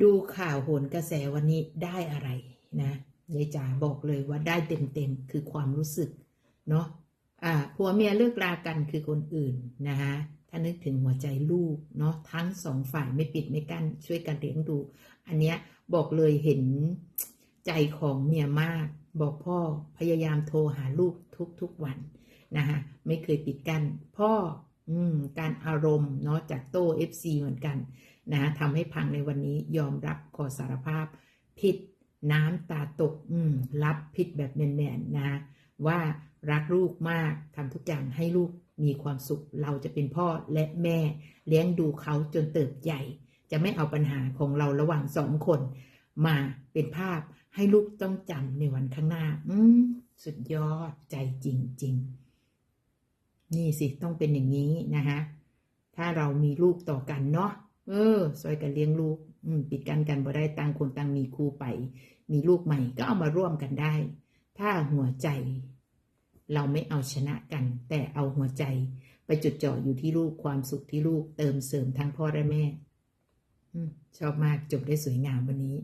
ดูข่าวโหนกระแสวันนี้ได้อะไรนะยายจ๋าบอกเลยว่าได้เต็มๆคือความรู้สึกเนาะอ่าผัวเมียเลิกรากันคือคนอื่นนะคะถ้านึกถึงหัวใจลูกเนาะทั้งสองฝ่ายไม่ปิดไม่กั้นช่วยกันเลี้ยงดู อันเนี้ยบอกเลยเห็นใจของเมียมาก บอกพ่อพยายามโทรหาลูกทุกๆวันนะคะไม่เคยปิดกั้นพ่อ อืม การอารมณ์เนาะจากโต้ FC เหมือนกันนะทำให้พังในวันนี้ยอมรับขอสารภาพ ผิดน้ำตาตก อืม รับผิดแบบแมนๆนะ ว่ารักลูกมากทำทุกอย่างให้ลูกมีความสุข เราจะเป็นพ่อและแม่ เลี้ยงดูเขาจนเติบใหญ่ จะไม่เอาปัญหาของเราระหว่างสองคน มาเป็นภาพให้ลูกต้องจำในวันข้างหน้า อืม สุดยอดใจจริง ๆ นี่สิต้องเป็นอย่างนี้นะคะถ้าเรามีลูกต่อกันเนาะเออซอยกันเลี้ยงลูก อืมปิดกันกันบ่ได้ต่างคนต่างมีครูไป มีลูกใหม่ก็เอามาร่วมกันได้ ถ้าหัวใจ เราไม่เอาชนะกัน แต่เอาหัวใจ ไปจุดจ่ออยู่ที่ลูกความสุขที่ลูกเติมเสริมทั้งพ่อและแม่อืมชอบมากจบได้สวยงามวันนี้